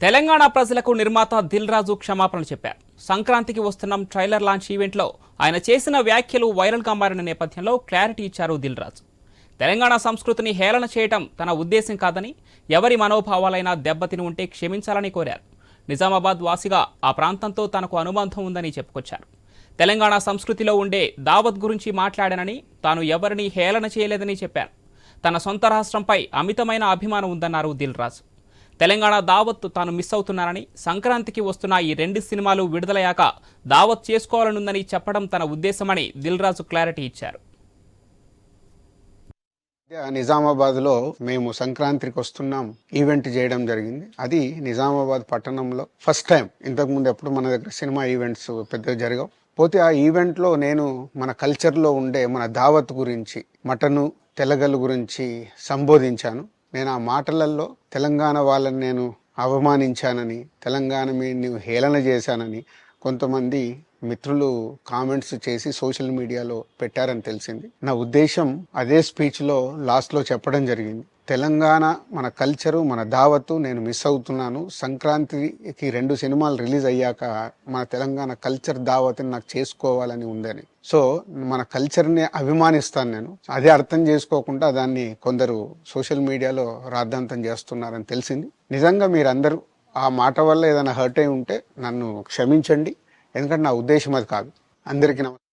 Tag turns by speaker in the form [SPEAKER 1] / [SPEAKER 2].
[SPEAKER 1] తెలంగాణ ప్రజలకు నిర్మాత దిల్ రాజు క్షమాపణలు చెప్పారు. సంక్రాంతికి వస్తున్న ట్రైలర్ లాంచ్ ఈవెంట్లో ఆయన చేసిన వ్యాఖ్యలు వైరల్గా మారిన నేపథ్యంలో క్లారిటీ ఇచ్చారు దిల్ రాజు తెలంగాణ సంస్కృతిని హేళన చేయటం తన ఉద్దేశం కాదని ఎవరి మనోభావాలైనా దెబ్బతిని ఉంటే క్షమించాలని కోరారు. నిజామాబాద్ వాసిగా ఆ ప్రాంతంతో తనకు అనుబంధం ఉందని చెప్పుకొచ్చారు. తెలంగాణ సంస్కృతిలో ఉండే దావత్ గురించి మాట్లాడానని తాను ఎవరిని హేళన చేయలేదని చెప్పారు. తన సొంత రాష్ట్రంపై అమితమైన అభిమానం ఉందన్నారు దిల్ రాజు తెలంగాణ దావత్ తాను మిస్ అవుతున్నానని సంక్రాంతికి వస్తున్న ఈ రెండు సినిమాలు విడుదలయ్యాక దావత్ చేసుకోవాలనుందని చెప్పడం తన ఉద్దేశమని దిల్ రాజు క్లారిటీ ఇచ్చారు.
[SPEAKER 2] నిజామాబాద్లో మేము సంక్రాంతికి వస్తున్నాం ఈవెంట్ చేయడం జరిగింది. అది నిజామాబాద్ పట్టణంలో ఫస్ట్ టైం. ఇంతకు ముందు ఎప్పుడు మన దగ్గర సినిమా ఈవెంట్స్ పెద్దగా జరగవు. పోతే ఆ ఈవెంట్లో నేను మన కల్చర్లో ఉండే మన దావత్ గురించి మటను తెలగలు గురించి సంబోధించాను. నేను ఆ మాటలలో తెలంగాణ వాళ్ళని నేను అవమానించానని తెలంగాణ మీద హేళన చేశానని కొంతమంది మిత్రులు కామెంట్స్ చేసి సోషల్ మీడియాలో పెట్టారని తెలిసింది. నా ఉద్దేశం అదే స్పీచ్లో లాస్ట్లో చెప్పడం జరిగింది. తెలంగాణ మన కల్చరు మన దావత్తు నేను మిస్ అవుతున్నాను. సంక్రాంతికి రెండు సినిమాలు రిలీజ్ అయ్యాక మన తెలంగాణ కల్చర్ దావత్ని నాకు చేసుకోవాలని ఉందని. సో మన కల్చర్ని అభిమానిస్తాను నేను. అదే అర్థం చేసుకోకుండా దాన్ని కొందరు సోషల్ మీడియాలో రాద్ధాంతం చేస్తున్నారని తెలిసింది. నిజంగా మీరందరూ ఆ మాట వల్ల ఏదైనా హర్ట్ అయి ఉంటే నన్ను క్షమించండి. ఎందుకంటే నా ఉద్దేశం అది కాదు. అందరికీ నమస్కారం